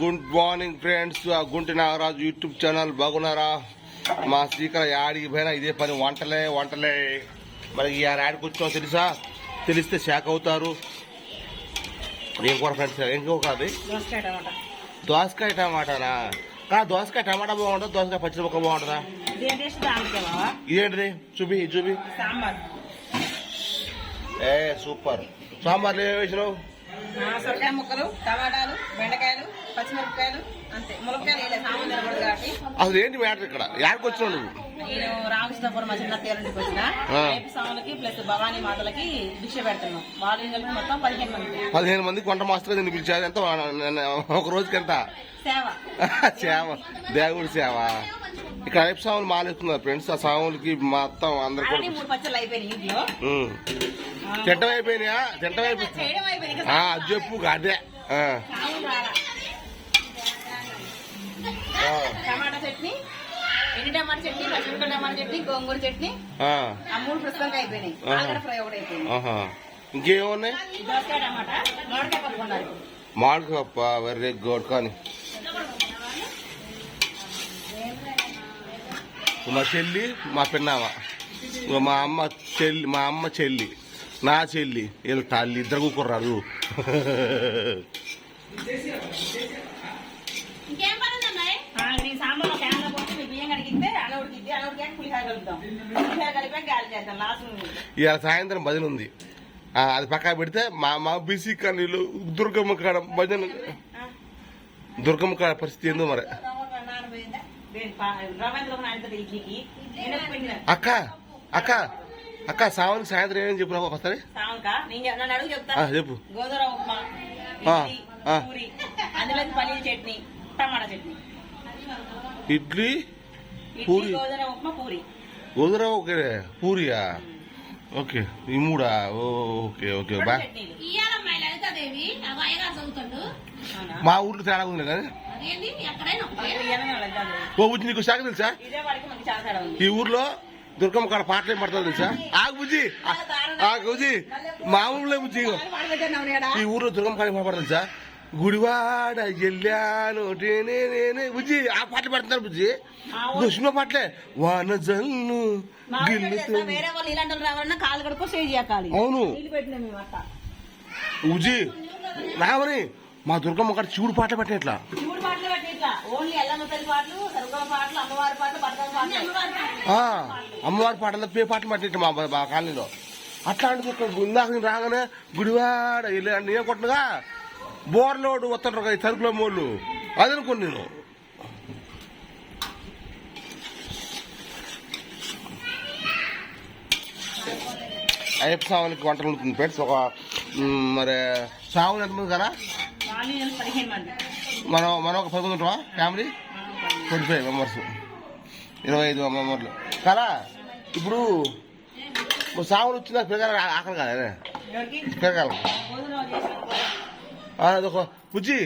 Good morning friends. Gunti Nagaraju YouTube channel బాగున్నారా? మా శ్రీకర యాడికి పోయినా ఇదే పని వంటలే వంటలే. మరి ఈ యాడికి వచ్చామో తెలుసా? తెలిస్తే షాక్ అవుతారు. ఏం కూర ఫ్రెండ్స్? ఏం కూర అది? దోసకాయ టమాటా. దోసకాయ టమాటానా? కా దోసకాయ టమాటా బాగుంటుందా? దోసకాయ పచ్చి ముక్క బాగుంటుందా? ఇదేం టేస్ట్ దానికే బావా? ఇదేంటిది? చూపి చూపి. సాంబార్. ఏ సూపర్. సాంబార్లు ఏమి వేసినావు? సొరకాయ ముక్కలు టమాటాలు బెండకాయలు పచ్చిమిరపకాయలు అంతే. ములక్కాయలు వేయలేదు సాంబార్ తినకూడదు కాబట్టి. అసలు ఏంటి మ్యాటర్ ఇక్కడ? యాడికి వచ్చినావు నువ్వు? నేను రామకృష్ణపురం మా చిన్న తేరంటికి వచ్చిన. రేపు స్వాములకి ప్లస్ భవానీ మాతలకి భిక్ష పెడుతున్నాం. వాళ్ళు కలిపి మొత్తం పదిహేను మంది పదిహేను మందికి వంట మాస్టర్ నిన్ను పిలిచారు. ఎంత? ఒక రోజుకి ఎంత? సేవ. సేవ. దేవుడి సేవ. ఇక్కడ రేపు సాములు మాలేస్తున్నారు ఫ్రెండ్స్. ఆ సాములకి మొత్తం అందరు కూడా అయిపోయినాయి తింటం అయిపోయినాయా? అయిపోయింది? ఆ, అది చెప్పు అదే. ఆ, సాములు రాలా. ఆ, టమాటా చట్నీ ఎండి టమాటా చట్నీ పచ్చిమిరపకాయ టమాటా చట్నీ గోంగూర చట్నీ ఆ, ఆ మూడు ప్రస్తుతానికి అయిపోయినాయి. ఆహా. ఆలుగడ్డ ఫ్రై ఒకటి అయిపోయింది. ఆహా. ఇంకేమున్నాయి? దోసకాయ టమాటా మామిడికాయ పప్పు ఉండాలి మామిడి పప్ప? వెరీ గుడ్ కానీ. మా చెల్లి మా పిన్నామ మా అమ్మ చెల్లి మా అమ్మ చెల్లి నా చెల్లి. వీళ్ళు తల్లి ఇద్దరు లాస్ట్ ఇవాళ సాయంత్రం భజన ఉంది. ఆ, అది పక్కా పెడితే మా మా బీసీ కాలనీలో దుర్గమ్మ కాడ భజన. దుర్గమ్మ కాడ పరిస్థితి ఏందో మరి. అక్క అక్క అక్క సావానికి సాయంత్రం ఏమని చెప్పు నాకు ఒకసారి. సావంక? నేను చెప్- నన్ను అడుగు చెప్తా. ఆ, చెప్పు. గోధుమ ఉప్మా ఆ, ఇడ్లీ. పూరి అందులో పన్నీర్ చట్నీ టమాటా చట్నీ. ఇడ్లీ ఇడ్లీ పూరి. గోధుమ ఉప్మా పూరి. గోధుర ఓకే పూరియా? ఓకే ఈ మూడా? ఓకే ఓకే బా? మా ఊర్లో తేడా ఉంది కాదు. ఓ బుజ్జి నీకు శాఖ తెలుసా? ఈ ఊర్లో దుర్గమ్మ కాడ పాటలు ఏం పడతావు తెలుసా? ఆగు బుజ్జి. ఆ- ఆగు బుజ్జి. మామూలులే బుజ్జి? ఈ ఊర్లో దుర్గమ్మ కాడ ఏం పడతారు తెలుసా? గుడివాడ ఎల్లాను నేనే బుజ్జి ఆ పాటలు పెడుతున్నారు బుజ్జి. సినిమా పాటలే. వాన జల్లు అవును. బుజ్జి రావని. మా దుర్గమ్మ కాడ శివుడు పాటలు పెట్టిన ఇట్లా శివుడు పాటలు పెట్టి ఇట్లా ఓన్లీ ఎల్లమ్మ తల్లి పాటలు సరుగమ్మ పాటలు అమ్మవారి పాటలు బతుకమ్మ పాటలు. ఆ, అమ్మవారి పాటలు పే పాటలు పట్టించు మా మా కాలనీలో. అట్లాంటిది ఇందాక నేను రాగానే గుడివాడ వెళ్ళి నేను కొట్టగా బోర్లోడు వస్తుంటారు కదా ఈ సరుకుల మోళ్ళు. అది అనుకోండి నేను. అయ్యప్ప స్వామికి వంటలు ఉంటుంది ఫ్రెండ్స్ ఒక మరి సాగులు ఎంతమంది కదా? మనం మనం ఒక పది మంది ఉంటామా ఫ్యామిలీ? Twenty five members. ఇరవై ఐదు మెంబర్లు. కదా ఇప్పుడు సాగులు వచ్చిందా? పిల్లగాల ఆకలి కాదా పిల్లగాల అదొక బుజ్జి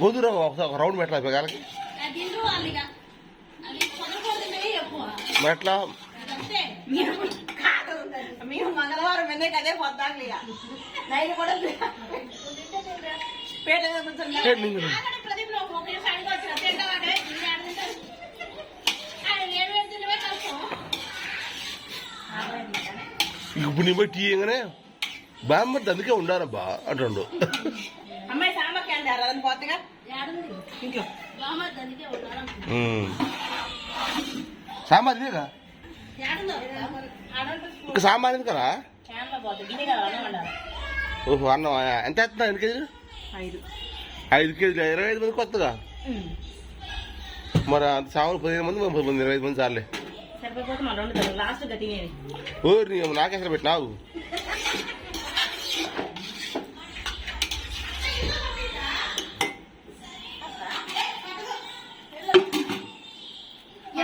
గోధుర ఒక రౌండ్ పెట్టాలి పిల్లగాలకి అది మేము మంగళవారం ఎందుకు అదే పొద్దాం ఇక. నైట్ కూడా పేట కష్టం. ఇప్పుడు నీ పోయి టీ ఇవ్వగానే బామ్మది అందుకే ఉండారబ్బా అంటుండు. అమ్మాయి సాంబార్ క్యాండి అదని పోతగా? ఇంట్లో. అందుకే ఉన్నాడు. ఉమ్. సాంబార్ ఇదేగా ఏడుందో? ఇంకా సాంబార్ ఎందుకు కదా క్యాన్లో పోతుంది గిన్నె కదా అన్నం వండాలి. ఓహో అన్నం ఎంత వేస్తున్నా ఎన్ని కేజీలు? ఐదు. కేజీలు ఇరవై ఐదు మంది కొత్తగా మరి అంత సాగులు పదిహేను మంది ముప్పై మంది ఇరవై ఐదు మంది చాలే సరిపోతే మన రెండు లాస్ట్గా తినేది. ఓ నీ నాకేసరి పెట్టినావు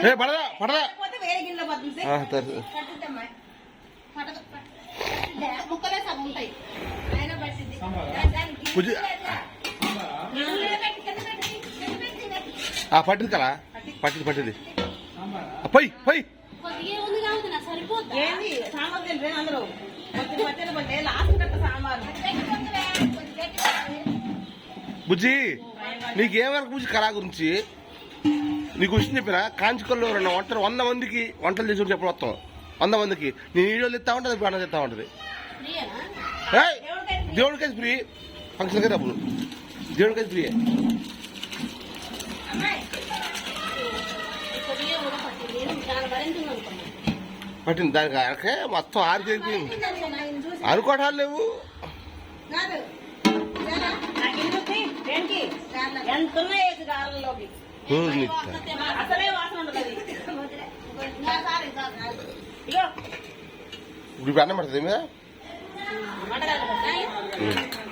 ఏ పడదా పడదా పోతే వేరే గిన్నెలో పోతుంది ఆ, సరే. ఉంటాయి. పట్టింది. కదా. పట్టింది పట్టింది. పై పై బుజ్జి నీకే వరకు బుజ్జి కళా గురించి? నీకు విషయం చెప్పినా? కాంచికల్లో రెండు వంటలు వంద మందికి వంటలు చేసి చెప్పడం వస్తాం వంద మందికి. నేను వీడియోలు ఎత్తా ఉంటుంది బాగా తెస్తా ఉంటుంది. దేవుడికైతే ఫ్రీ. ఫంక్షన్కే డబ్బులు. దేవుడికైతే ఫ్రీ పట్టింది దానికి అరకే మొత్తం ఆరు చేరిపోయింది అనుకోటాలు లేవు. ఇప్పుడు అన్నం పడుతుంది మీద? மண்டலாட்டு